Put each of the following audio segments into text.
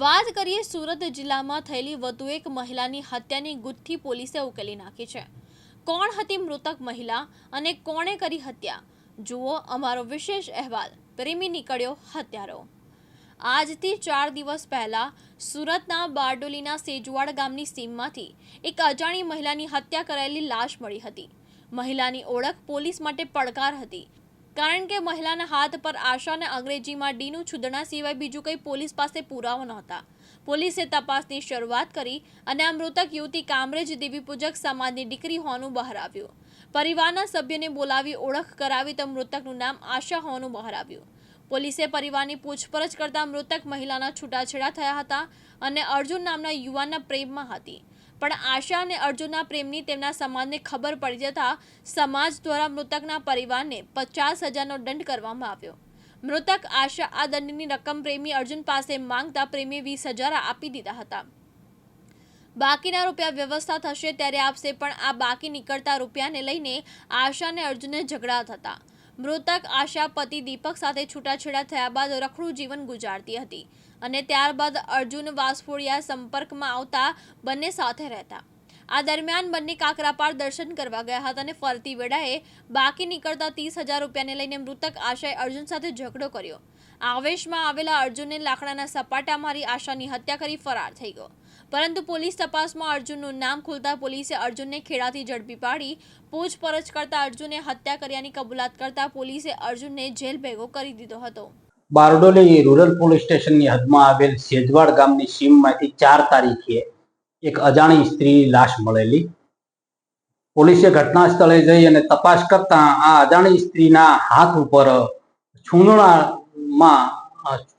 વાત કરીએ સુરત જિલ્લામાં થયેલી વધુ એક મહિલાની હત્યાની ગુથ્થી પોલીસે ઉકેલી નાખી છે. કોણ હતી મૃતક મહિલા અને કોણે કરી હત્યા? જુઓ અમારો વિશેષ અહેવાલ. પ્રેમી નીકળ્યો હત્યારો. આજથી ચાર દિવસ પહેલા સુરતના બારડોલીના સેજવાડ ગામની સીમમાંથી એક અજાણી મહિલાની હત્યા કરાયેલી લાશ મળી હતી. મહિલાની ઓળખ પોલીસ માટે પડકાર હતી. કારણ કે મહિલાના હાથ પર આશા અને અંગ્રેજીમાં ડીનું છુદણા સિવાય બીજું કંઈ પોલીસ પાસે પુરાવો નહોતા. પોલીસે તપાસની શરૂઆત કરી અને આ મૃતક યુવતી કામરેજ દેવી પૂજક સમાજની દીકરી હોવાનું બહાર આવ્યું. પરિવારના સભ્યને બોલાવી ઓળખ કરાવી તો મૃતકનું નામ આશા હોવાનું બહાર આવ્યું. પોલીસે પરિવારની પૂછપરછ કરતા મૃતક મહિલાના છૂટાછેડા થયા હતા અને અર્જુન નામના યુવાનના પ્રેમમાં હતી. પણ આશા અને અર્જુનના પ્રેમની તેમના સમાજને ખબર પડી જતા સમાજ દ્વારા મૃતકના પરિવારને પચાસ હજારનો દંડ કરવામાં આવ્યો. મૃતક આશા આ દંડની રકમ પ્રેમી અર્જુન પાસે માંગતા પ્રેમીએ વીસ હજાર આપી દીધા હતા. બાકીના રૂપિયા વ્યવસ્થા થશે ત્યારે આપશે, પણ આ બાકી નીકળતા રૂપિયાને લઈને આશા અને અર્જુનને ઝઘડા થતા. મૃતક આશા પતિ દીપક સાથે છૂટાછેડા થયા બાદ રખડું જીવન ગુજારતી હતી અને ત્યારબાદ અર્જુન વાસફોડિયા સંપર્કમાં આવતા બંને સાથે રહેતા. આ દરમિયાન બંને કાકરાપાર દર્શન કરવા ગયા હતા અને ફરતી વેળાએ બાકી નીકળતા ત્રીસ હજાર રૂપિયાને લઈને મૃતક આશાએ અર્જુન સાથે ઝઘડો કર્યો. આવેશમાં આવેલા અર્જુનને લાકડાના સપાટા મારી આશાની હત્યા કરી ફરાર થઈ ગયો. પરંતુ પોલીસ તપાસમાં અર્જુનનું નામ ખુલતા પોલીસે અર્જુનને ખેડાથી ઝડપી પાડી, પૂછપરછ કરતા અર્જુને હત્યા કર્યાની કબૂલાત કરતા પોલીસે અર્જુનને જેલ ભેગો કરી દીધો હતો. બારડોલી રૂરલ પોલીસ સ્ટેશનની હદમાં આવેલ સેજવાડ ગામની સીમમાંથી ચાર તારીખે એક અજાણી સ્ત્રી લાશ મળેલી. પોલીસે ઘટના સ્થળે જઈ અને તપાસ કરતા આ અજાણી સ્ત્રીના હાથ ઉપર છૂંદણામાં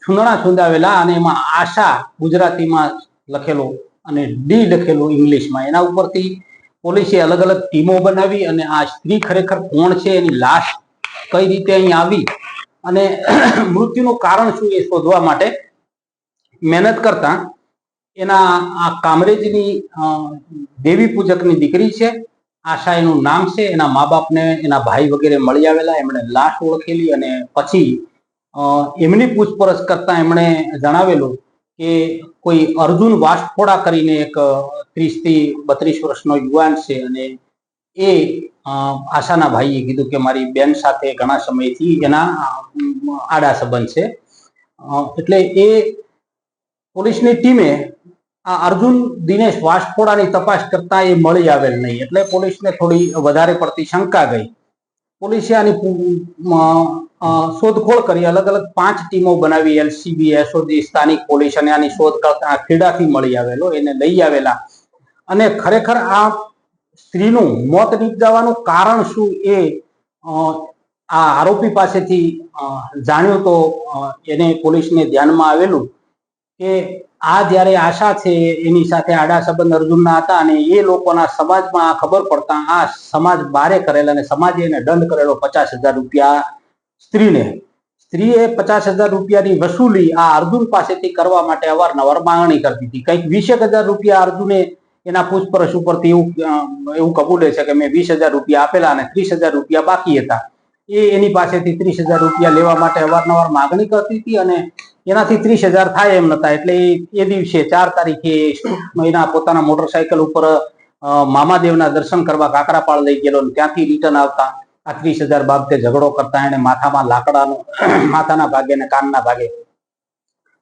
છૂંદણા છૂંદાવેલા અને એમાં આશા ગુજરાતીમાં લખેલું અને ડી લખેલો ઇંગ્લિશમાં. એના ઉપરથી પોલીસે અલગ અલગ ટીમો બનાવી અને આ સ્ત્રી ખરેખર કોણ છે, એની લાશ કઈ રીતે અહીં આવી અને મૃત્યુનું કારણ શું એ શોધવા માટે મહેનત કરતા એના આ કામરેજની દેવી પૂજકની દીકરી છે, આશા એનું નામ છે, એના મા બાપને એના ભાઈ વગેરે મળી આવેલા, એમણે લાશ ઓળખેલી અને પછી એમની પૂછપરછ કરતા એમણે જણાવેલું કે કોઈ અર્જુન વાસફોડા કરીને એક ત્રીસથી બત્રીસ વર્ષનો યુવાન છે અને એ આશાના ભાઈએ કીધું કે મારી બેન સાથે ઘણા સમયથી એના આડા સંબંધ છે. એટલે એ પોલીસની ટીમે આ અર્જુન દિનેશ વાસફોડાની તપાસ કરતા એ મળી આવેલ નહીં. એટલે પોલીસને થોડી વધારે પડતી શંકા ગઈ. પોલીસે આની શોધખોળ કરી. અલગ અલગ પાંચ ટીમો બનાવી. એલસીબી એસઓજી સ્થાનિક પોલીસ અને આની શોધ કરતા ખેડાથી મળી આવેલો, એને લઈ આવેલા. અને ખરેખર આ સ્ત્રીનું મોત નિપજાવાનું કારણ શું એ આ આરોપી પાસેથી જાણ્યું તો એને પોલીસને ધ્યાનમાં આવેલું કે આ જ્યારે આશા છે, એની સાથે આડા સંબંધ અર્જુનના હતા અને એ લોકોના સમાજમાં આ ખબર પડતા આ સમાજ બારે કરેલા અને સમાજે એને દંડ કરેલો પચાસ હજાર રૂપિયા સ્ત્રીને. સ્ત્રીએ પચાસ હજાર રૂપિયાની વસૂલી આ અર્જુન પાસેથી કરવા માટે અવારનવાર માંગણી કરતી હતી. કંઈક વીસેક હજાર રૂપિયા અર્જુને એના પૂછપરછ ઉપરથી એવું એવું કબૂલે છે કે મેં વીસ હજાર રૂપિયા આપેલા અને ત્રીસ હજાર રૂપિયા બાકી હતા. એ એની પાસેથી ત્રીસ હજાર રૂપિયા લેવા માટે અવારનવાર માગણી કરતી હતી અને એનાથી ત્રીસ હજાર થાય એમ નતા એટલે એ- દિવસે ચાર તારીખે એના પોતાના મોટરસાયકલ ઉપર મામાદેવના દર્શન કરવા કાકરાપાળ લઈ ગયેલો ત્યાંથી રિટર્ન આવતા. આ ત્રીસ હજાર બાબતે ઝઘડો કરતા એને માથામાં લાકડાનો, માથાના ભાગે અને કાનના ભાગે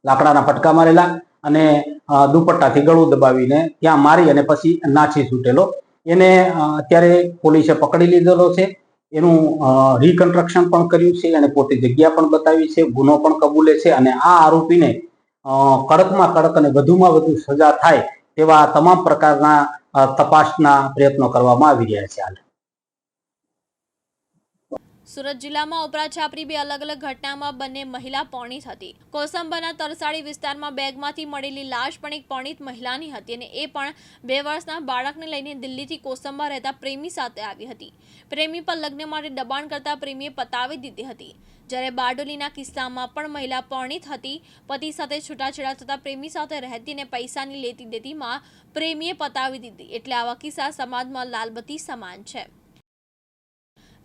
લાકડાના ફટકા મારેલા અને દુપટ્ટાથી ગળું દબાવીને ત્યાં મારી અને પછી નાચી છૂટેલો. એને અત્યારે પોલીસે પકડી લીધેલો છે. એનું રિકન્સ્ટ્રક્શન પણ કર્યું છે અને પોતે જગ્યા પણ બતાવી છે, ગુનો પણ કબૂલે છે અને આ આરોપીને કડકમાં કડક અને વધુમાં વધુ સજા થાય તેવા તમામ પ્રકારના તપાસના પ્રયત્નો કરવામાં આવી રહ્યા છે હાલ. સુરત જિલ્લામાં ઉપરા છાપરી બે અલગ અલગ ઘટનામાં બંને મહિલા પરણિત હતી. કોસંબાના તરસાડી વિસ્તારમાં બેગમાંથી મળેલી લાશ પણ એક પરણિત મહિલાની હતી અને એ પણ બે વર્ષના બાળકને લઈને દિલ્હીથી કોસંબા રહેતા પ્રેમી સાથે આવી હતી. પ્રેમી પર લગ્ન માટે દબાણ કરતા પ્રેમીએ પતાવી દીધી હતી. જ્યારે બારડોલીના કિસ્સામાં પણ મહિલા પરણિત હતી, પતિ સાથે છૂટાછેડા થતાં પ્રેમી સાથે રહેતી અને પૈસાની લેતી દેતીમાં પ્રેમીએ પતાવી દીધી. એટલે આવા કિસ્સા સમાજમાં લાલબત્તી સમાન છે.